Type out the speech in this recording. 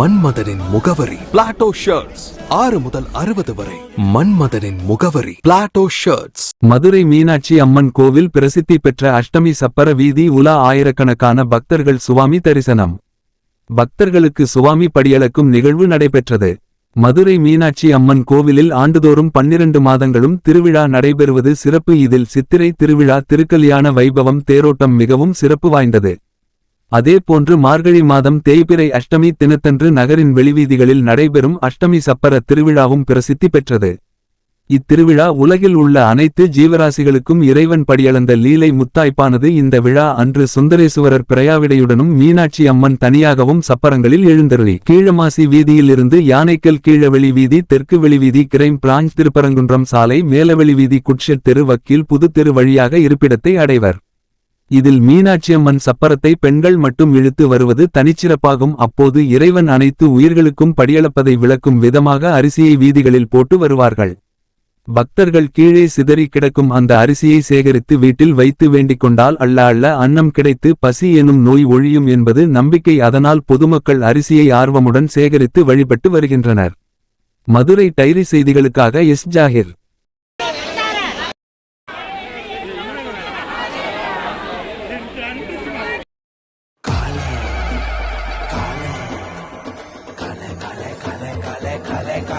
மன்மதனின் முகவரி. Plato shirts ஆறு முதல் அறுபது வரை. மன்மதனின் முகவரி. பிளாட்டோ ஷர்ட்ஸ் மதுரை மீனாட்சி அம்மன் கோவில் பிரசித்தி பெற்ற அஷ்டமி சப்பர வீதி உலா ஆயிரக்கணக்கான பக்தர்கள் சுவாமி தரிசனம். பக்தர்களுக்கு சுவாமி படியளக்கும் நிகழ்வு நடைபெற்றது. மதுரை மீனாட்சி அம்மன் கோவிலில் ஆண்டுதோறும் பன்னிரண்டு மாதங்களும் திருவிழா நடைபெறுவது சிறப்பு. இதில் சித்திரை திருவிழா திருக்கல்யாண வைபவம் தேரோட்டம் மிகவும் சிறப்பு வாய்ந்தது. அதேபோன்று மார்கழி மாதம் தேய்பிறை அஷ்டமி தினத்தன்று நகரின் வெளிவீதிகளில் நடைபெறும் அஷ்டமி சப்பர திருவிழாவும் பிரசித்தி பெற்றது. இத்திருவிழா உலகில் உள்ள அனைத்து ஜீவராசிகளுக்கும் இறைவன் படியளந்த லீலை முத்தாய்ப்பானது. இந்த விழா அன்று சுந்தரேசுவரர் பிரயாவிடையுடனும் மீனாட்சி அம்மன் தனியாகவும் சப்பரங்களில் எழுந்தருளி. கீழமாசி வீதியிலிருந்து யானைக்கல் கீழவெளி வீதி தெற்கு வெளிவீதி கிரைம் பிரான்ச் திருப்பரங்குன்றம் சாலை மேலவெளி வீதி குட்ஷெட் தெரு வக்கீல் புதுத்தெரு வழியாக இருப்பிடத்தை அடைவர். இதில் மீனாட்சியம்மன் சப்பரத்தை பெண்கள் மட்டும் இழுத்து வருவது தனிச்சிறப்பாகும். அப்போது இறைவன் அனைத்து உயிர்களுக்கும் படியளப்பதை விளக்கும் விதமாக அரிசியை வீதிகளில் போட்டு வருவார்கள். பக்தர்கள் கீழே சிதறி கிடக்கும் அந்த அரிசியை சேகரித்து வீட்டில் வைத்து வேண்டிக் கொண்டால் அள்ள அல்ல அன்னம் கிடைத்து பசி எனும் நோய் ஒழியும் என்பது நம்பிக்கை. அதனால் பொதுமக்கள் அரிசியை ஆர்வமுடன் சேகரித்து வழிபட்டு வருகின்றனர். மதுரை டைரி செய்திகளுக்காக எஸ் ஜாகிர்.